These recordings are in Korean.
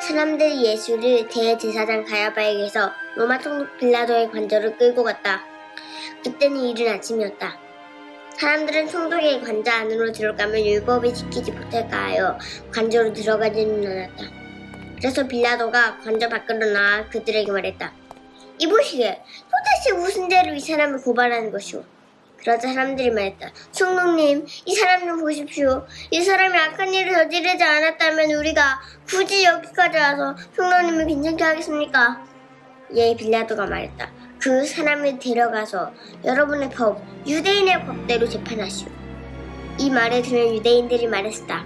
사람들이 예수를 대제사장 가야바에게서 로마 총독 빌라도의 관저를 끌고 갔다. 그때는 이른 아침이었다. 사람들은 총독의 관저 안으로 들어가면 율법을 지키지 못할까 하여 관저로 들어가지는 않았다. 그래서 빌라도가 관저 밖으로 나와 그들에게 말했다. 이보시게 도대체 무슨 죄로 이 사람을 고발하는 것이오? 그러자 사람들이 말했다. 총독님, 이 사람 좀 보십시오. 이 사람이 악한 일을 저지르지 않았다면 우리가 굳이 여기까지 와서 총독님을 괜찮게 하겠습니까? 예, 빌라도가 말했다. 그 사람을 데려가서 여러분의 법, 유대인의 법대로 재판하시오. 이 말을 들은 유대인들이 말했다.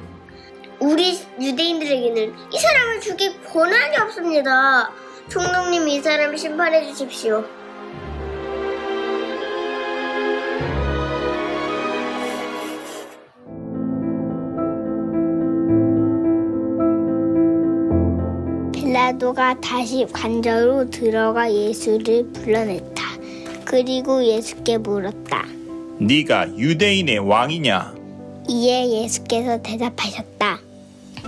우리 유대인들에게는 이 사람을 죽일 권한이 없습니다. 총독님이 이 사람을 심판해 주십시오. 빌라도가 다시 관저로 들어가 예수를 불러냈다. 그리고 예수께 물었다. 네가 유대인의 왕이냐? 이에 예수께서 대답하셨다.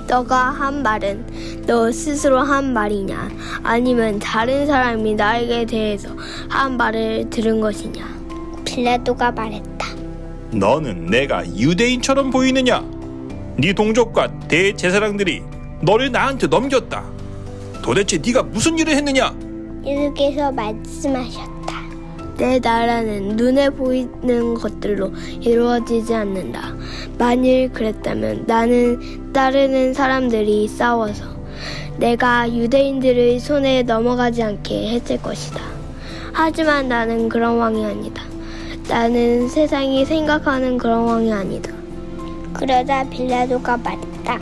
너가 한 말은 너 스스로 한 말이냐? 아니면 다른 사람이 나에게 대해서 한 말을 들은 것이냐? 빌라도가 말했다. 너는 내가 유대인처럼 보이느냐? 네 동족과 대제사장들이 너를 나한테 넘겼다. 도대체 네가 무슨 일을 했느냐? 예수께서 말씀하셨다. 내 나라는 눈에 보이는 것들로 이루어지지 않는다. 만일 그랬다면 나는 따르는 사람들이 싸워서 내가 유대인들의 손에 넘어가지 않게 했을 것이다. 하지만 나는 그런 왕이 아니다. 나는 세상이 생각하는 그런 왕이 아니다. 그러자 빌라도가 말했다.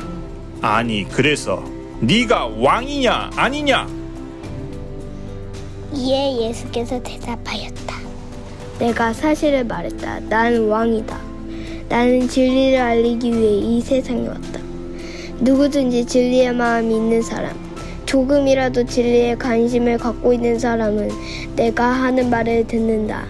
아니 그래서 네가 왕이냐 아니냐? 이에 예수께서 대답하였다. 내가 사실을 말했다. 나는 왕이다. 나는 진리를 알리기 위해 이 세상에 왔다. 누구든지 진리의 마음이 있는 사람, 조금이라도 진리에 관심을 갖고 있는 사람은 내가 하는 말을 듣는다.